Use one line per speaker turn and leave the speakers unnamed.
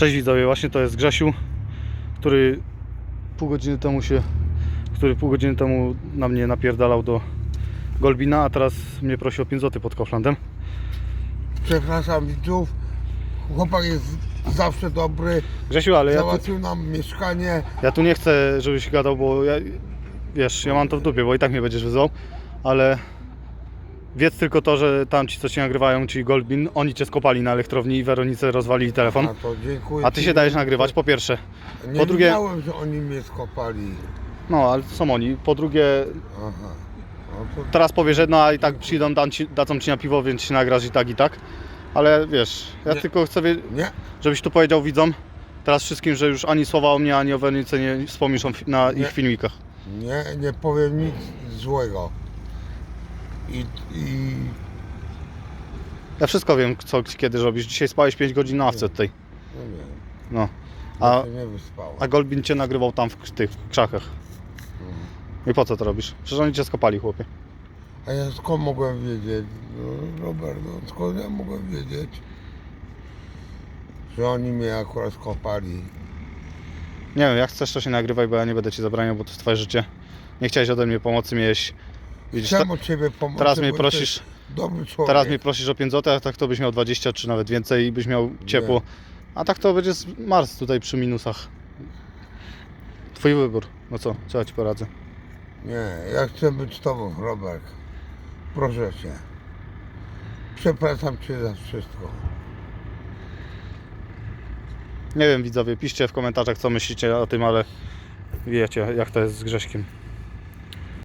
Cześć widzowie, właśnie to jest Grzesiu, który pół godziny temu się, który pół godziny temu na mnie napierdalał do Golbina, a teraz mnie prosi o 5 zł pod Kauflandem.
Przepraszam widzów. Chłopak jest zawsze dobry.
Grzesiu, ale ja tu,
Załatwił nam mieszkanie.
ja tu nie chcę, żebyś gadał, bo ja, wiesz, ja mam to w dupie, bo i tak mnie będziesz wyzwał, ale wiedz tylko to, że tam ci co ci nagrywają, czyli Golbin, oni cię skopali na elektrowni i Weronice rozwalili telefon.
A to dziękuję.
A ty
ci.
się dajesz nagrywać, po pierwsze.
Nie
po drugie-
wiedziałem, że oni mnie skopali.
No, ale to są oni. Po drugie,
Aha. No to
teraz powiesz, że no a i tak przyjdą, dam ci, dadzą ci na piwo, więc się nagrasz i tak, i tak. Ale wiesz, ja
Nie.
tylko chcę, wie-
nie.
żebyś tu powiedział widzom, teraz wszystkim, że już ani słowa o mnie, ani o Wernice nie wspomnisz o fi- na
Nie.
ich filmikach.
Nie, nie powiem nic złego. I, i
Ja wszystko wiem, co kiedy robisz. Dzisiaj spałeś 5 godzin na awce tutaj.
no nie,
No. A,
nie wyspałem.
a Golbin cię nagrywał tam w tych krzakach. I po co to robisz? Przecież oni cię skopali, chłopie.
A ja skąd mogłem wiedzieć? No, Robert, no, skąd ja mogłem wiedzieć? Że oni mnie akurat skopali.
Nie wiem, jak chcesz, to się nagrywaj, bo ja nie będę ci zabraniał, bo to jest twoje życie. Nie chciałeś ode mnie pomocy mieć. Widzisz,
Chciałem od ciebie pomocy.
teraz mnie
bo
prosisz,
jesteś Dobry człowiek.
teraz mnie prosisz o 5 zł, a tak to byś miał 20 czy nawet więcej i byś miał ciepło. A tak to będzie z- Mars tutaj przy minusach. Twój wybór. No co, co ja ci poradzę?
Nie, ja chcę być z tobą, Robert. Proszę cię. Przepraszam cię za wszystko.
Nie wiem widzowie, piszcie w komentarzach co myślicie o tym, ale wiecie jak to jest z Grześkiem.